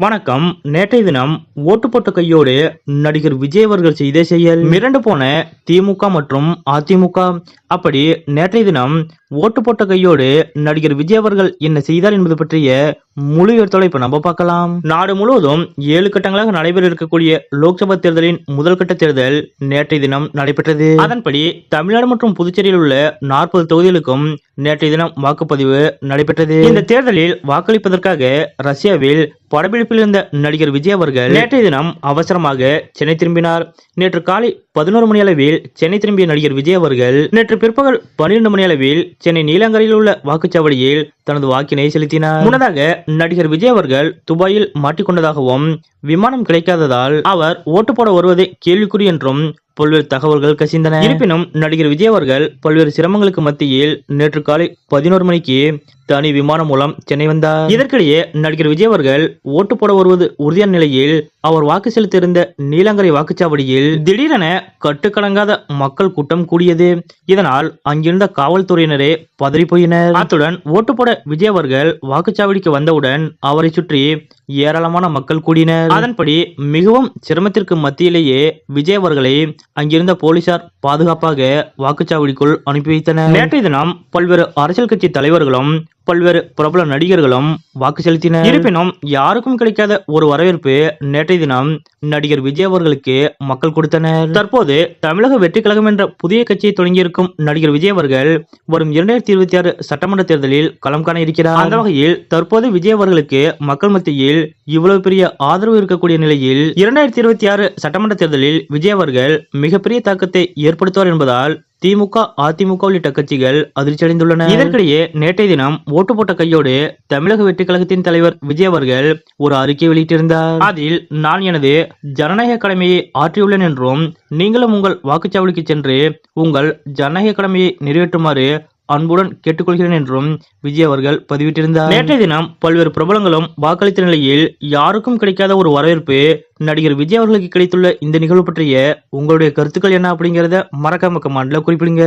வணக்கம். நேற்றைய தினம் ஓட்டு போட்ட கையோடு நடிகர் விஜய் அவர்கள் செய்த செயல் மிரண்டு போன திமுக மற்றும் அதிமுக. அப்படி நேற்றைய தினம் ஓட்டு போட்ட கையோடு நடிகர் விஜய் அவர்கள் என்ன செய்தார் என்பது பற்றிய முழு விவரத்தோட இப்ப நம்ம பார்க்கலாம். நாடு முழுவதும் ஏழு கட்டங்களாக நடைபெற இருக்கக்கூடிய லோக்சபா தேர்தலின் முதல் கட்ட தேர்தல் நேற்றைய தினம் நடைபெற்றது. அதன்படி தமிழ்நாடு மற்றும் புதுச்சேரியில் உள்ள நாற்பது தொகுதிகளுக்கும் நேற்றைய தினம் வாக்குப்பதிவு நடைபெற்றது. இந்த தேர்தலில் வாக்களிப்பதற்காக ரஷ்யாவில் படப்பிடிப்பில் இருந்த நடிகர் விஜய் அவர்கள் நேற்றைய தினம் அவசரமாக சென்னை திரும்பினார். நேற்று காலை பதினோரு மணி அளவில் சென்னை திரும்பிய நடிகர் விஜய் அவர்கள் நேற்று பிற்பகல் பன்னிரண்டு மணி அளவில் சென்னை நீலாங்கரையில் உள்ள வாக்குச்சாவடியில் தனது வாக்கினை செலுத்தினார். முன்னதாக நடிகர் விஜய் அவர்கள் துபாயில் மாட்டிக்கொண்டதாகவும் விமானம் கிடைக்காததால் அவர் ஓட்டு போட வருவதை கேள்விக்குறி என்றும் பல்வேறு தகவல்கள் கசிந்தன. இருப்பினும் நடிகர் விஜய் அவர்கள் பல்வேறு சிரமங்களுக்கு மத்தியில் நேற்று காலை பதினோரு மணிக்கு தனி விமானம் மூலம் சென்னை வந்தார். இதற்கிடையே நடிகர் விஜய் அவர்கள் ஓட்டு போட வருவது உறுதியான நிலையில் அவர் வாக்கு செலுத்தியிருந்த நீலங்கரை வாக்குச்சாவடியில் திடீரென கட்டுக்கடங்காத மக்கள் கூட்டம் கூடியது. இதனால் அங்கிருந்த காவல்துறையினரே பதறி போயினர் அத்துடன் ஓட்டு போட விஜய் அவர்கள் வாக்குச்சாவடிக்கு வந்தவுடன் அவரை சுற்றி ஏராளமான மக்கள் கூடினர். அதன்படி மிகவும் சிரமத்திற்கு மத்தியிலேயே விஜய் அவர்களை அங்கிருந்த போலீசார் பாதுகாப்பாக வாக்குச்சாவடிக்குள் அனுப்பி வைத்தனர். நேற்றைய தினம் பல்வேறு அரசியல் கட்சி தலைவர்களும் பல்வேறு பிரபல நடிகர்களும் வாக்கு செலுத்தினர். இருப்பினும் யாருக்கும் கிடைக்காத ஒரு வரவேற்பு நேற்றைய தினம் நடிகர் விஜய் அவர்களுக்கு மக்கள் கொடுத்தனர். தற்போது தமிழக வெற்றி கழகம் என்ற புதிய கட்சியை தொடங்கியிருக்கும் நடிகர் விஜய் அவர்கள் வரும் இரண்டாயிரத்தி இருபத்தி ஆறு சட்டமன்ற தேர்தலில் களம் காண இருக்கிறார். அந்த வகையில் தற்போது விஜய் அவர்களுக்கு மக்கள் மத்தியில் இவ்வளவு பெரிய ஆதரவு இருக்கக்கூடிய நிலையில் இரண்டாயிரத்தி இருபத்தி ஆறு சட்டமன்ற தேர்தலில் விஜய் அவர்கள் மிகப்பெரிய தாக்கத்தை ஏற்படுத்துவார் என்பதால் திமுக அதிமுக உள்ளிட்ட கட்சிகள் அதிர்ச்சியடைந்துள்ளன. இதற்கிடையே நேற்றைய தினம் ஓட்டு போட்ட கையோடு தமிழக வெற்றி கழகத்தின் தலைவர் விஜய் அவர்கள் ஒரு அறிக்கை வெளியிட்டிருந்தார். அதில் நான் எனது ஜனநாயக கடமையை ஆற்றியுள்ளேன் என்றும் நீங்களும் உங்கள் வாக்குச்சாவடிக்கு சென்று உங்கள் ஜனநாயக கடமையை நிறைவேற்றுமாறு அன்புடன் கேட்டுக்கொள்கிறேன் என்றும் விஜய் அவர்கள் பதிவிட்டிருந்தார். நேற்றைய தினம் பல்வேறு பிரபலங்களும் வாக்களித்த நிலையில் யாருக்கும் கிடைக்காத ஒரு வரவேற்பு நடிகர் விஜய் அவர்களுக்கு கிடைத்துள்ள இந்த நிகழ்வு பற்றிய உங்களுடைய கருத்துக்கள் என்ன அப்படிங்கறத மறக்காம கமாண்ட்ல குறிப்பிடுங்க.